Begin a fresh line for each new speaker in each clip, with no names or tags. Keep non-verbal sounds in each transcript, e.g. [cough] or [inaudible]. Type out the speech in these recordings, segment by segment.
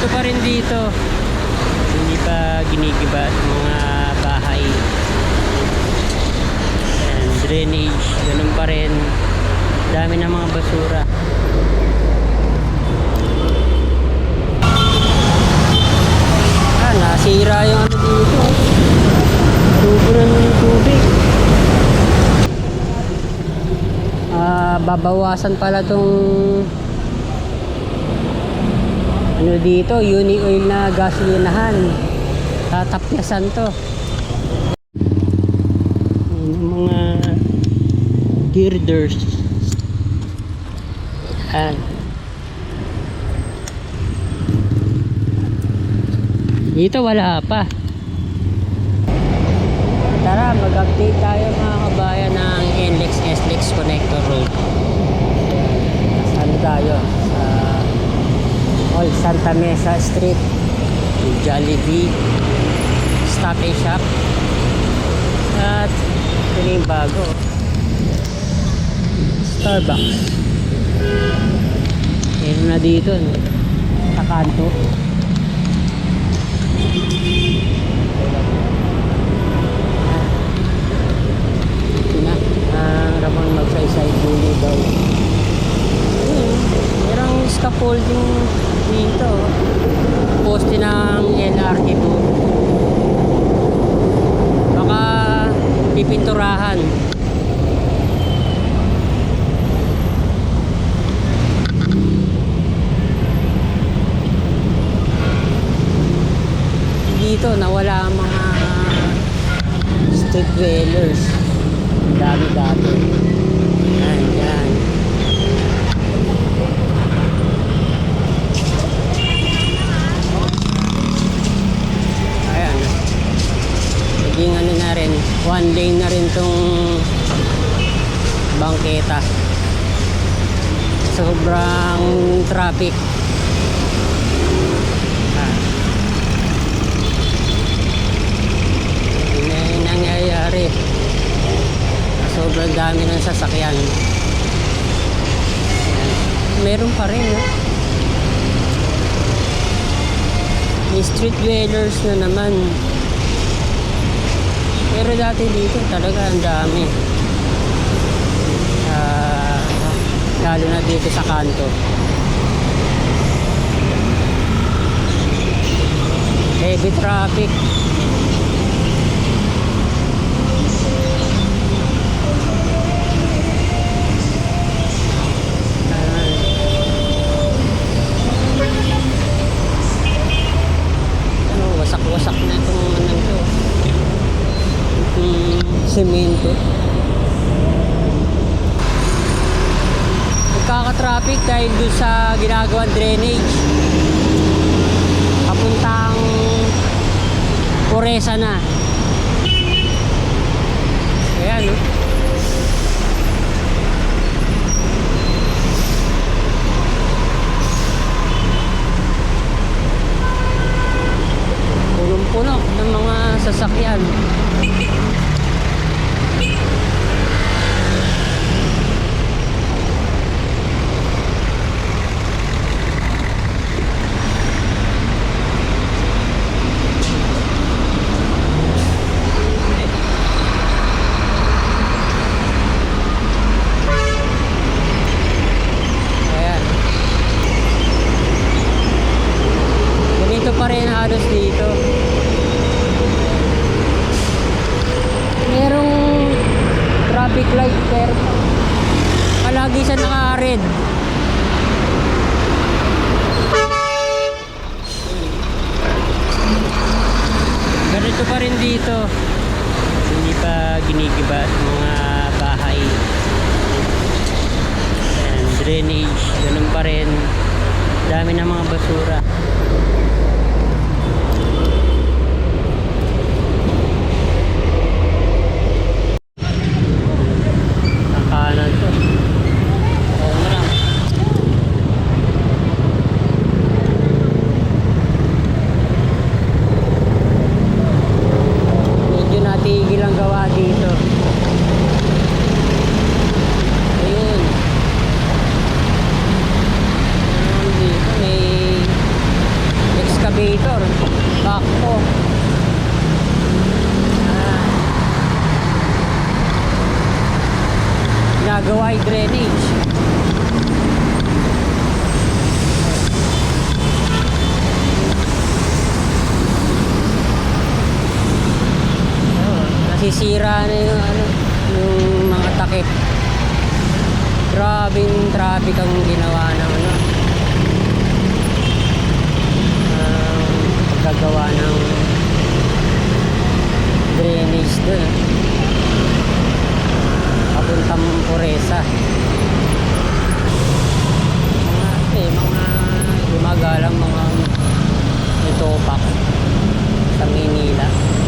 Ganito pa rin dito. Hindi pa ginigiba at mga bahay. And drainage, ganun pa rin. Dami ng mga basura. Ah, nasira yung ano dito. Tubo ng tubig. Ah, babawasan pala tong ano dito, uni oil na gasolinahan. Tatapyasan to. Ayan yung mga girders. Ayan. Dito wala pa. Tara, mag-update tayo mga kabayan ng NLEX SLEX Connector Road. Saan tayo? Sa Old Santa Mesa Street, Jollibee, Stop and Shop, at ito yung bago. Starbucks. Meron na dito? Sa kanto. Ito na. Ang ramang magsaysay dulo daw. Ayun, merong scaffolding dito. Poste ng LRT po. Baka pipinturahan. Dito nawala ang mga street dwellers. Dami-dami. Yan, yan. Ayan. Naging ano na rin, one lane na rin tong bangketa. Sobrang traffic. Ah. Yung nangyayari. Sobrang dami ng sasakyan. Meron pa rin, no? May street dwellers na naman. Pero dati dito talaga ang dami. Ah, lalo na dito sa kanto. Heavy traffic. ano, wasak-wasak na itong ano to. Itong semento. Nagkaka-traffic dahil doon sa ginagawang drainage. Papuntang Poresa na. Nasisira na yung ano, yung mga takip. Grabing traffic ang ginawa ng ano. ang paggagawa ng drainage doon. Papuntang Puresa. Mga, eh, mga gumagalang mga itopak sa Manila.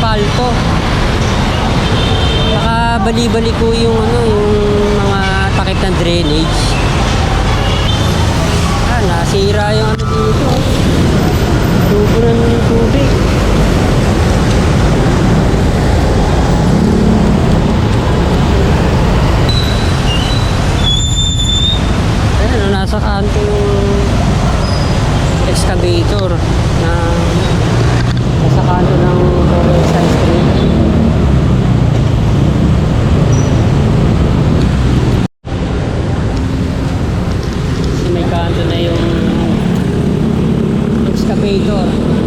Pagkaka-asfalto. Saka bali-bali ko yung ano, yung mga takip ng drainage. Ah, nasira yung ano dito. Tubo ng tubig. Ayan, nasa kanto yung excavator na nasa kanto ng Street. Kasi may kanto na yung excavator.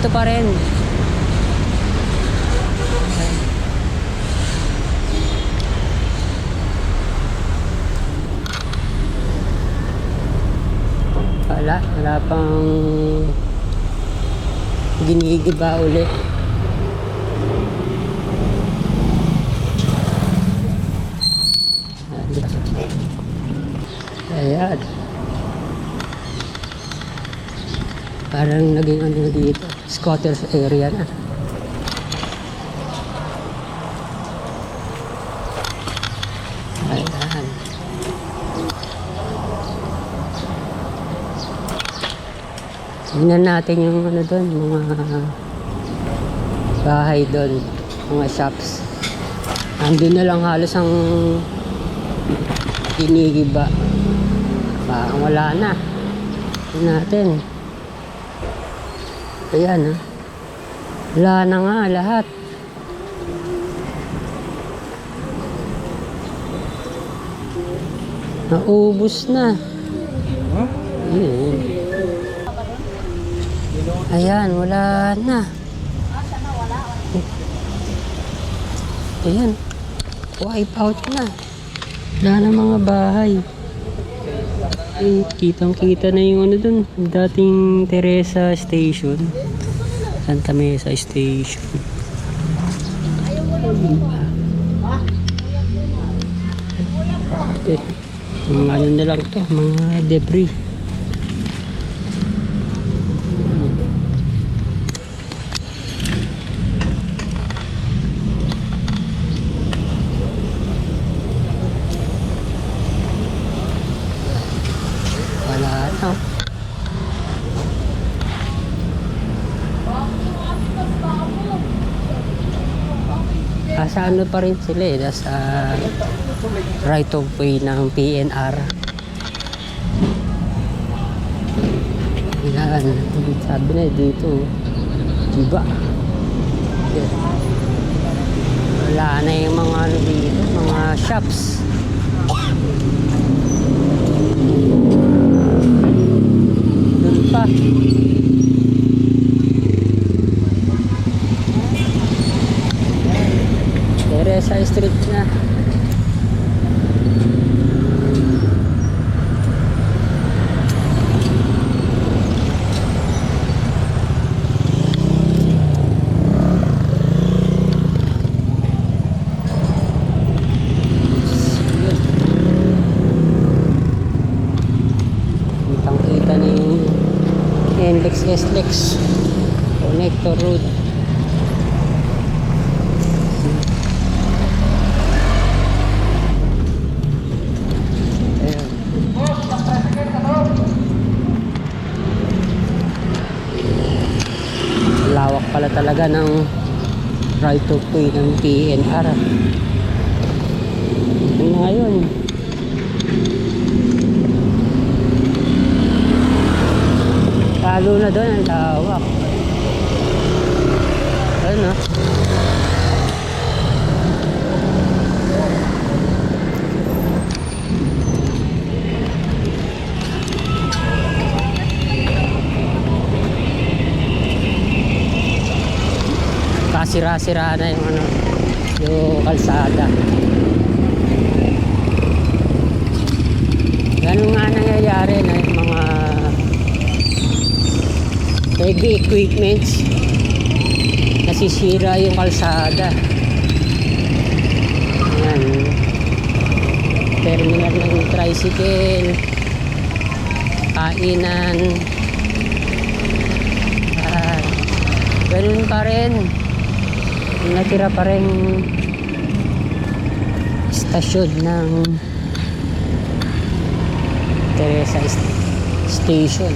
Ganito pa rin. Wala, wala pang ginigiba uli. Ayan. Parang naging ano dito, squatters area na. Ayan. Tingnan natin yung ano doon, mga bahay doon, mga shops. Andun na lang halos ang ginigiba. Parang wala na. Tingnan natin. Ayan ha. Wala na nga lahat. Naubos na. Ayun. Ayan, wala na. Ayan. Wipe out na. Wala na mga bahay. Eh, kitang kita na yung ano dun. Dating Teresa Station. Santa Mesa Station. Eh, mga ano na lang to, mga debris. Wala na. Nasa ano pa rin sila eh, nasa right of way ng PNR. Yan, sabi na eh, dito, diba? Wala na yung mga ano dito, mga shops. Doon pa. Teresa Street na. Kitang kita ni NLEX SLEX Connector Road. Ayan. Talaga ng right of way ng PNR. Ano na ngayon? Lalo na doon ang lawak. Ayun ah. Nakasira-sira na yung ano, yung kalsada. Ganun nga nangyayari na yung mga heavy equipments nasisira yung kalsada. Yan. Terminal ng tricycle, kainan, ah, ganun pa rin natira pa rin stasyon ng Teresa St- Station.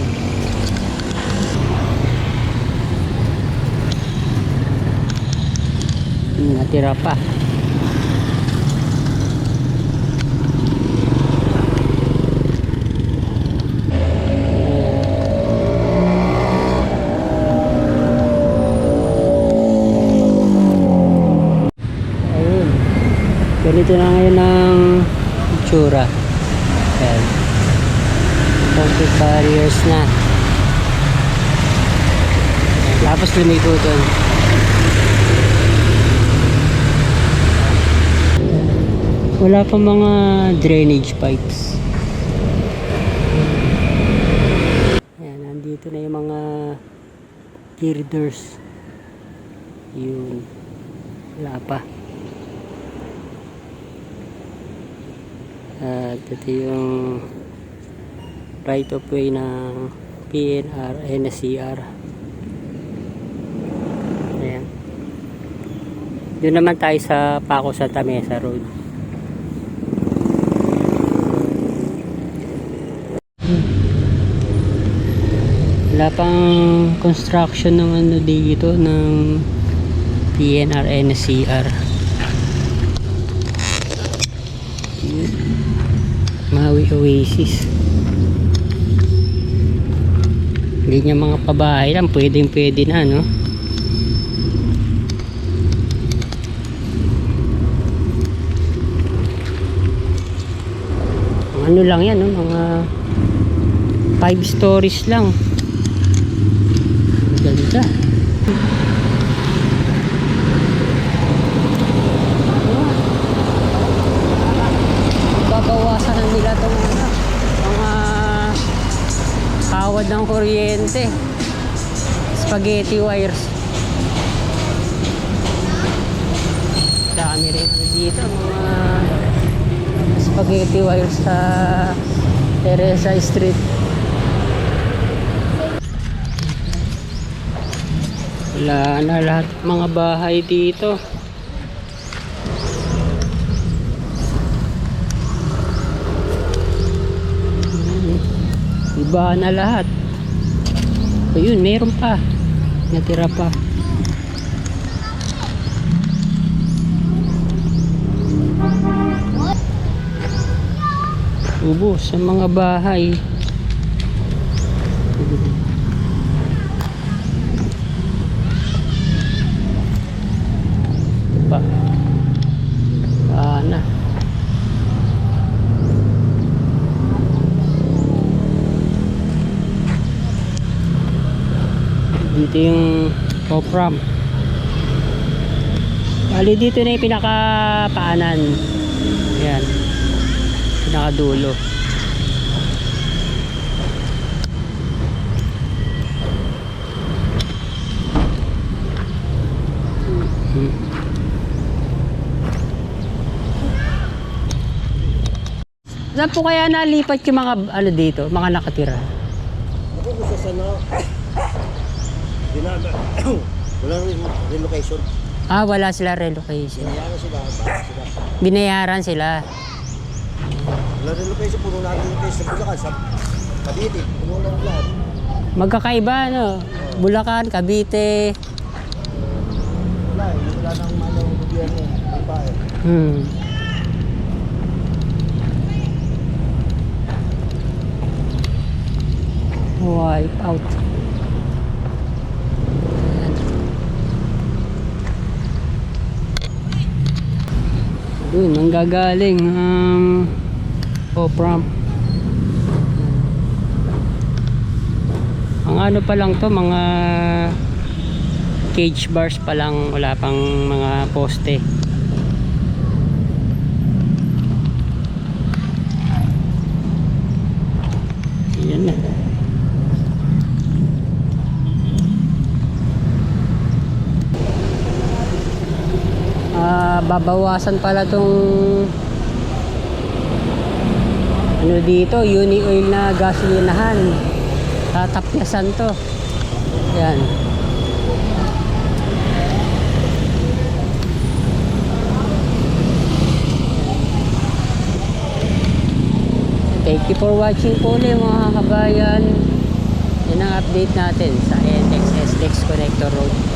Natira pa ayun ganito na ngayon ang itsura. Ayan. Concrete barriers na. Tapos lumiko doon. Wala pa mga drainage pipes. Ayan nandito na yung mga girders. Yun. Wala pa at ito yung right of way ng PNR NSCR ayan. Doon naman tayo sa Paco Santa Mesa Road. Wala pang construction ng ano dito ng PNR NSCR Maui Oasis. Hindi niya mga pabahay lang pwedeng pwede na no? Ano lang yan no? Mga 5 stories lang ganda babawasan na nila itong ano, mga kawad ng kuryente. Spaghetti wires. Dami rin ano dito mga spaghetti wires sa Teresa Street. Wala na lahat mga bahay dito Iba na lahat. Ayun, meron pa. Natira pa. Ubos sa mga bahay. Ito pa. Ah, na. Dito yung top ramp bali dito na yung pinakapaanan yan pinakadulo. Saan po kaya nalipat yung mga ano dito, mga nakatira?
Ako sa no. Dinaga. [coughs] Wala rin relocation.
Ah, wala sila relocation.
Kaya sila, sila.
Binayaran sila.
Wala relocation, puno na relocation sa Bulacan, sa Cavite, puno na lahat.
Magkakaiba, no? Bulacan, Cavite.
Wala eh, wala nang manang gobyerno. Ang bae.
Hmm. Wipe out. Doon, ang gagaling ang Opram. Ang ano pa lang to, mga cage bars pa lang, wala pang mga poste. Yan na. Babawasan pala tong ano dito, uni oil na gasolinahan. Tatapyasan to. Yan. Thank you for watching po ulit mga kabayan. Yan ang update natin sa NX SDX Connector Road.